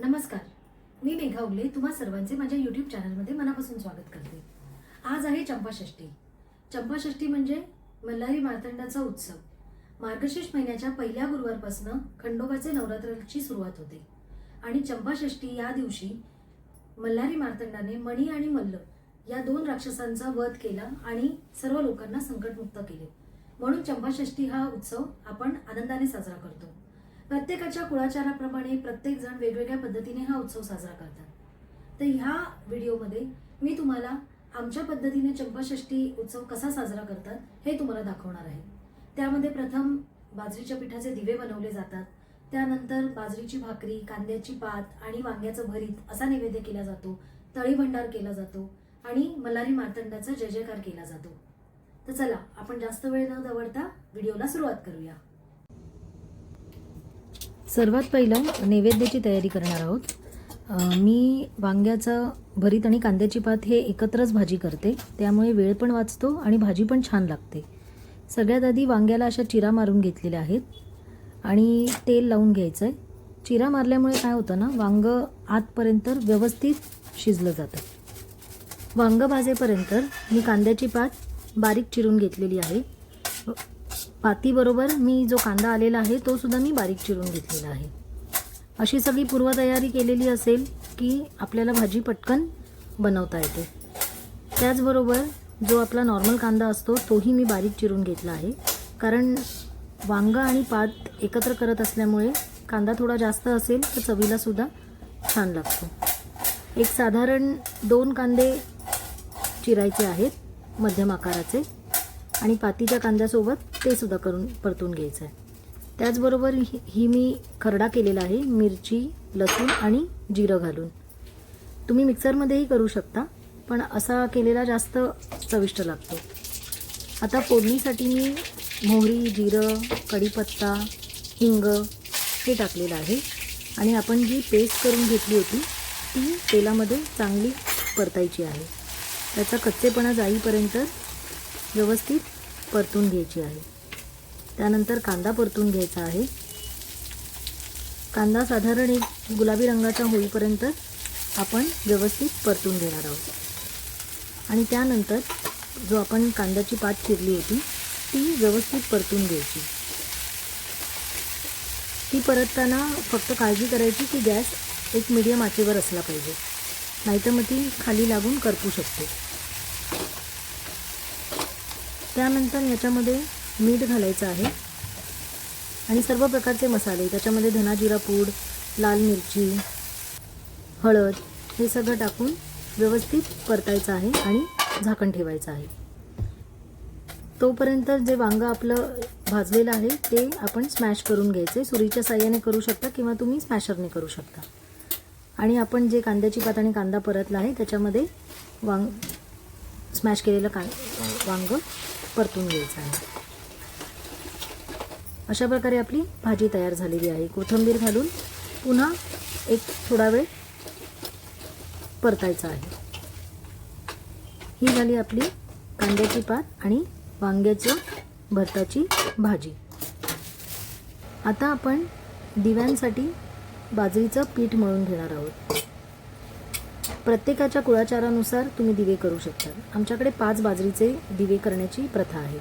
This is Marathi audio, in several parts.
नमस्कार. मी मेघा उगले तुम्हा सर्वांचे माझ्या युट्यूब चॅनलमध्ये मनापासून स्वागत करते. आज आहे चंपाषष्ठी. चंपाषष्ठी म्हणजे मल्हारी मार्तंडाचा उत्सव. मार्गशीर्ष महिन्याच्या पहिल्या गुरुवारपासून खंडोबाचे नवरात्राची सुरुवात होते. आणि चंपाषष्ठी या दिवशी मल्हारी मार्तंडाने मणी आणि मल्ल या दोन राक्षसांचा वध केला आणि सर्व लोकांना संकटमुक्त केले. म्हणून चंपाषष्ठी हा उत्सव आपण आनंदाने साजरा करतो. प्रत्येकाच्या कुळाचाराप्रमाणे प्रत्येक जण वेगवेगळ्या पद्धतीने हा उत्सव साजरा करतात. तर ह्या व्हिडिओमध्ये मी तुम्हाला आमच्या पद्धतीने चंपाषष्ठी उत्सव कसा साजरा करतात हे तुम्हाला दाखवणार आहे. त्यामध्ये प्रथम बाजरीच्या पिठाचे दिवे बनवले जातात. त्यानंतर बाजरीची भाकरी कांद्याची पात आणि वांग्याचं भरीत असा नैवेद्य केला जातो. तळी भंडार केला जातो आणि मल्हारी मार्तंडाचा जय जयकार केला जातो. तर चला आपण जास्त वेळ न दवडता व्हिडिओला सुरुवात करूया. सर्वात पहिलं नैवेद्याची तयारी करणार आहोत. मी वांग्याचं भरीत आणि कांद्याची पात हे एकत्रच भाजी करते. त्यामुळे वेळ पण वाचतो आणि भाजी पण छान लागते. सगळ्यात आधी वांग्याला अशा चिरा मारून घेतलेल्या आहेत आणि तेल लावून घ्यायचं आहे चिरा मारल्यामुळे काय होतं ना वांग आतपर्यंत व्यवस्थित शिजलं जातं. वांग भाजेपर्यंत मी कांद्याची पात बारीक चिरून घेतलेली आहे. पातीबरोबर मी जो कांदा आलेला आहे तो सुद्धा मी बारीक चिरून घेतलेला आहे. अशी सगळी पूर्वतयारी केलेली असेल की आपल्याला भाजी पटकन बनवता येते. त्याचबरोबर जो आपला नॉर्मल कांदा असतो तोही मी बारीक चिरून घेतला आहे. कारण वांगं आणि पात एकत्र करत असल्यामुळे कांदा थोडा जास्त असेल तर चवीलासुद्धा छान लागतो. एक साधारण दोन कांदे चिरायचे आहेत मध्यम आकाराचे. आणि पातीच्या कांद्यासोबत ते सुद्धा करून परतून घ्यायचं आहे त्याचबरोबर ही ही मी खरडा केलेला आहे मिरची लसूण आणि जिरं घालून. तुम्ही मिक्सरमध्येही करू शकता पण असा केलेला जास्त चविष्ट लागतो. आता फोडणीसाठी मी मोहरी जिरं कढीपत्ता हिंग हे टाकलेलं आहे. आणि आपण जी पेस्ट करून घेतली होती ती तेलामध्ये चांगली परतायची आहे. त्याचा कच्चेपणा जाईपर्यंत व्यवस्थित परतून घ्यायची आहे. त्यानंतर कांदा परतून घ्यायचा आहे. कांदा साधारण एक गुलाबी रंगाचा होईपर्यंत आपण व्यवस्थित परतून घेणार आहोत. आणि त्यानंतर जो आपण कांद्याची पात चिरली होती ती व्यवस्थित परतून घ्यायची. ती परतताना फक्त काळजी करायची की गॅस एक मीडियम आचेवर असला पाहिजे. नाहीतर मग ती खाली लागून करपू शकते. त्यानंतर याच्यामध्ये मीठ घालायचं आहे. आणि सर्व प्रकारचे मसाले त्याच्यामध्ये धना जिरा पूड लाल मिरची हळद हे सगळं टाकून व्यवस्थित परतायचं आहे आणि झाकण ठेवायचं आहे. तोपर्यंत जे वांगं आपलं भाजलेलं आहे ते आपण स्मॅश करून घ्यायचे. सुरीच्या साह्याने करू शकता किंवा तुम्ही स्मॅशरने करू शकता. आणि आपण जे कांद्याची पात आणि कांदा परतला आहे त्याच्यामध्ये वांग स्मॅश केलेलं कां वांगं परतून घ्यायचं आहे. अशा प्रकारे आपली भाजी तयार झालेली आहे. कोथिंबीर घालून पुन्हा एक थोडा वेळ परतायचं आहे. ही झाली आपली कांद्याची पात आणि वांग्याचं भरताची भाजी. आता आपण दिव्यांसाठी बाजरीचं पीठ मळून घेणार आहोत. प्रत्येकाच्या कुळाचारानुसार तुम्ही दिवे करू शकता. आमच्याकडे पाच बाजरीचे दिवे करण्याची प्रथा आहे.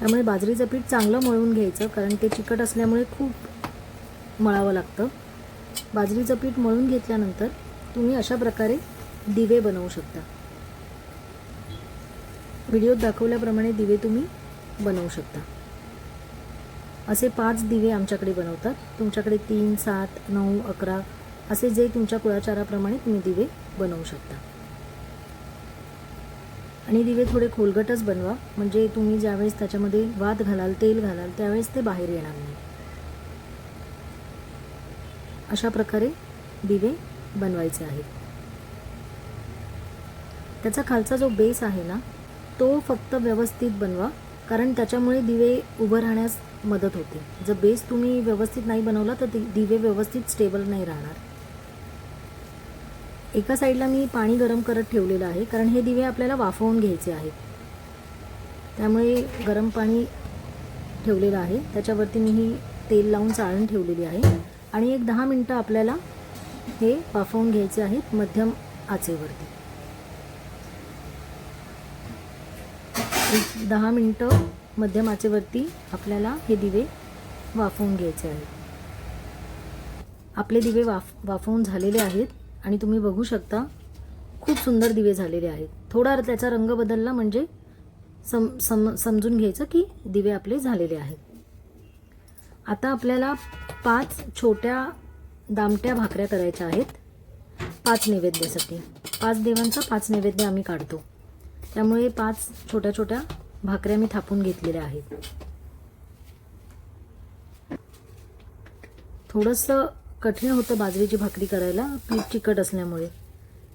त्यामुळे बाजरीचं पीठ चांगलं मळून घ्यायचं कारण ते चिकट असल्यामुळे खूप मळावं लागतं. बाजरीचं पीठ मळून घेतल्यानंतर तुम्ही अशा प्रकारे दिवे बनवू शकता. व्हिडिओत दाखवल्याप्रमाणे दिवे तुम्ही बनवू शकता. असे पाच दिवे आमच्याकडे बनवतात. तुमच्याकडे तीन सात नऊ अकरा असे जे तुमच्या कुळाचाराप्रमाणे तुम्ही दिवे बनवू शकता. आणि दिवे थोडे खोलगटच बनवा. म्हणजे तुम्ही ज्यावेळेस त्याच्यामध्ये वात घालाल तेल घालाल त्यावेळेस ते बाहेर येणार नाही. अशा प्रकारे दिवे बनवायचे आहेत. त्याचा खालचा जो बेस आहे ना तो फक्त व्यवस्थित बनवा. कारण त्याच्यामुळे दिवे उभं राहण्यास मदत होते. जर बेस तुम्ही व्यवस्थित नाही बनवला तर दिवे व्यवस्थित स्टेबल नाही राहणार. एका साईडला मी पाणी गरम करत ठेवलेलं आहे कारण हे दिवे आपल्याला वाफवून घ्यायचे आहेत. त्यामुळे गरम पाणी ठेवलेलं आहे. त्याच्यावरती मी ही तेल लावून चाळण ठेवलेली आहे. आणि एक दहा मिनटं आपल्याला हे वाफवून घ्यायचे आहेत मध्यम आचेवरती. एक दहा मिनटं मध्यम आचेवरती आपल्याला हे दिवे वाफवून घ्यायचे आहेत. आपले दिवे वाफ वाफवून झालेले आहेत. आणि तुम्ही बघू शकता खूप सुंदर दिवे झालेले आहेत. थोडा त्याचा रंग बदलला म्हणजे सम सम समजून घ्यायचं की दिवे आपले झालेले आहेत. आता आपल्याला पाच छोट्या दामट्या भाकऱ्या करायच्या आहेत. पाच नैवेद्यासाठी पाच देवांचा पाच नैवेद्य आम्ही काढतो. त्यामुळे पाच छोट्या छोट्या भाकऱ्या मी थापून घेतलेल्या आहेत. थोडंसं कठीण होतं बाजरीची भाकरी करायला पीठ चिकट असल्यामुळे.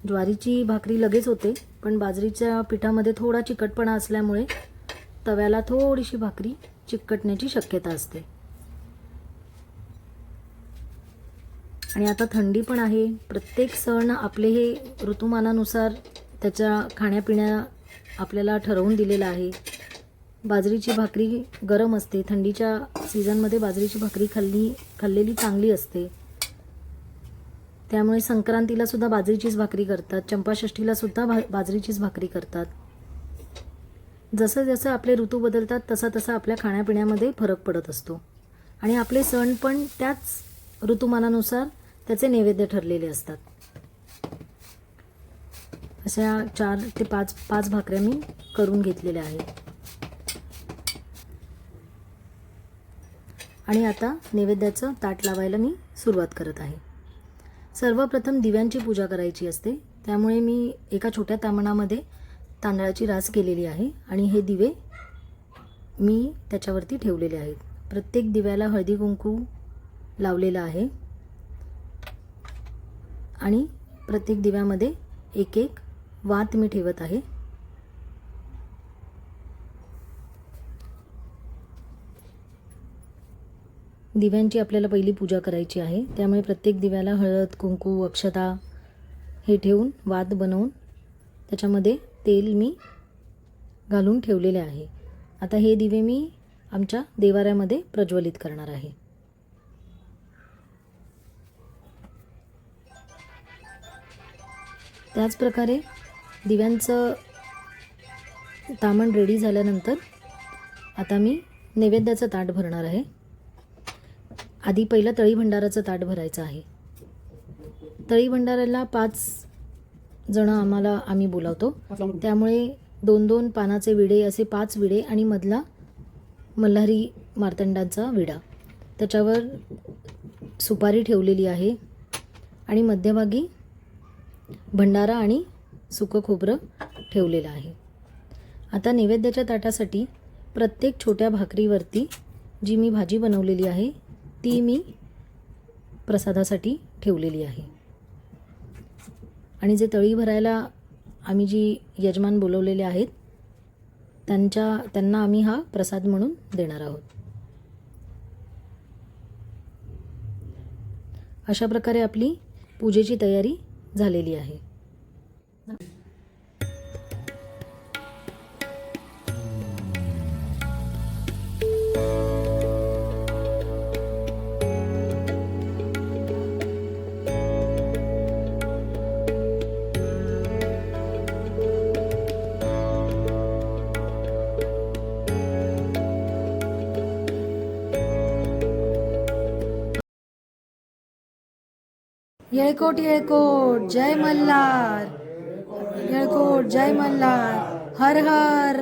ज्वारीची भाकरी लगेच होते पण बाजरीच्या पिठामध्ये थोडा चिकटपणा असल्यामुळे तव्याला थोडीशी भाकरी चिकटण्याची शक्यता असते. आणि आता थंडी पण आहे. प्रत्येक सण आपले हे ऋतुमानानुसार त्याच्या खाण्यापिण्या आपल्याला ठरवून दिलेलं आहे. बाजरीची भाकरी गरम असते. थंडीच्या सीझनमध्ये बाजरीची भाकरी खाल्ली खाल्लेली चांगली असते. त्यामुळे संक्रांतीला सुद्धा बाजरीचीच भाकरी करतात. चंपाषष्ठीला सुद्धा भा बाजरीचीच भाकरी करतात. जसं जसं आपले ऋतू बदलतात तसा तसा आपल्या खाण्यापिण्यामध्ये फरक पडत असतो. आणि आपले सण पण त्याच ऋतुमानानुसार त्याचे नैवेद्य ठरलेले असतात. अशा चार ते पाच पाच भाकऱ्या मी करून घेतलेल्या आहेत. आणि आता नैवेद्याचं ताट लावायला मी सुरुवात करत आहे. सर्वप्रथम दिव्यांची पूजा करायची असते. त्यामुळे मी एका छोट्या तामणामध्ये तांदळाची रास केलेली आहे आणि हे दिवे मी त्याच्यावरती ठेवलेले आहेत. प्रत्येक दिव्याला हळदी कुंकू लावलेलं आहे. आणि प्रत्येक दिव्यामध्ये एक एक वात मी ठेवत आहे. दिव्यांची आपल्याला पहिली पूजा करायची आहे. त्यामुळे प्रत्येक दिव्याला हळद कुंकू अक्षता हे ठेवून वात बनवून त्याच्यामध्ये तेल मी घालून ठेवलेले आहे. आता हे दिवे मी आमच्या देवाऱ्यामध्ये प्रज्वलित करणार आहे. त्याचप्रकारे दिव्यांचं तामण रेडी झाल्यानंतर आता मी नैवेद्याचं ताट भरणार आहे. आधी पहिलं तळी भंडाराचं ताट भरायचं आहे. तळी भंडाराला पाच जणं आम्हाला आम्ही बोलावतो. त्यामुळे दोन दोन पानाचे विडे असे पाच विडे आणि मधला मल्हारी मार्तंडांचा विडा. त्याच्यावर सुपारी ठेवलेली आहे आणि मध्यभागी भंडारा आणि सुकं खोबरं ठेवलेलं आहे. आता नैवेद्याच्या ताटासाठी प्रत्येक छोट्या भाकरीवरती जी मी भाजी बनवलेली आहे ती मी प्रसादासाठी ठेवलेली आहे. आणि जे तळी भरायला आम्ही जी यजमान बोलवलेले आहेत त्यांच्या त्यांना आम्ही हा प्रसाद म्हणून देणार आहोत. अशा प्रकारे आपली पूजेची तयारी झालेली आहे. येळकोट येळकोट जय मल्हार. येळकोट जय मल्हार. हर हर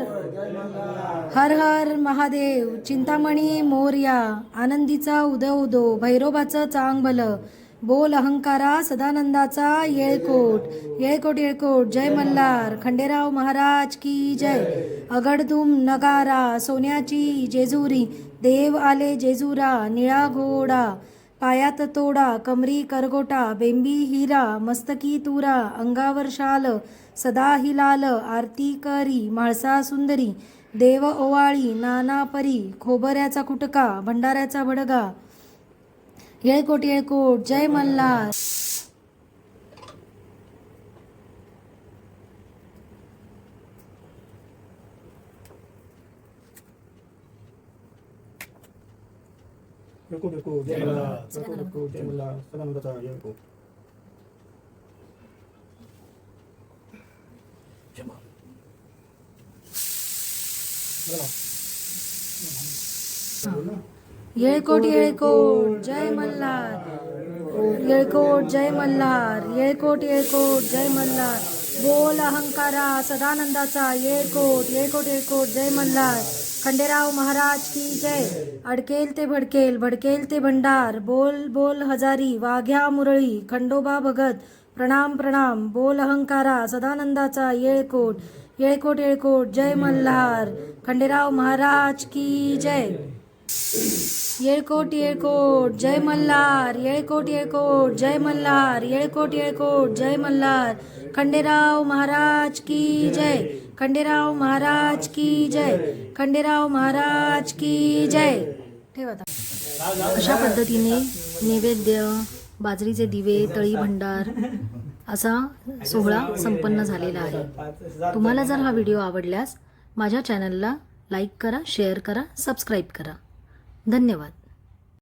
हर हर महादेव. चिंतामणी मोर्या आनंदीचा उदो उदो भैरोबाचं चांग बोल अहंकारा सदानंदाचा येळकोट. येळकोट येळकोट जय मल्हार. खंडेराव महाराज की जय. अगडदुम नगारा सोन्याची जेजुरी. देव आले जेजुरा निळा घोडा. पायात तोडा कमरी करगोटा बेंबी हिरा मस्तकी तुरा अंगावर शाल सदा हिलाल आरती करी म्हाळसा सुंदरी देव ओवाळी नाना परी खोबऱ्याचा कुटका भंडाऱ्याचा बडगा येळकोट येळकोट जय मल्हार. नको नको जय मला नको नको जय मला सदानंदाचा येळकोट येळकोट जय मल्हार येळकोट जय मल्हार येळकोट येळकोट जय मल्हार बोल अहंकारा सदानंदाचा येळकोट येळकोट येळकोट जय मल्हार खंडेराव महाराज की जय. अडकेल ते भडकेल भडकेल ते भंडार. बोल बोल हजारी वाघ्या मुरळी खंडोबा भगत. प्रणाम प्रणाम. बोल अहंकारा सदानंदाचा येळकोट. येळकोट येळकोट. जय मल्हार. खंडेराव महाराज की जय. येळकोट येळकोट जय मल्हार येळकोट येळकोट जय मल्हार येळकोट येळकोट जय मल्हार. खंडेराव महाराज की जय खंडेराव महाराज की जय खंडेराव महाराज की जय. ठेवा आता. अशा पद्धतीने नैवेद्य बाजरीचे दिवे तळी भंडार असा सोहळा संपन्न झालेला आहे. तुम्हाला जर हा व्हिडिओ आवडल्यास माझ्या चॅनलला लाईक करा शेअर करा सबस्क्राईब करा. धन्यवाद.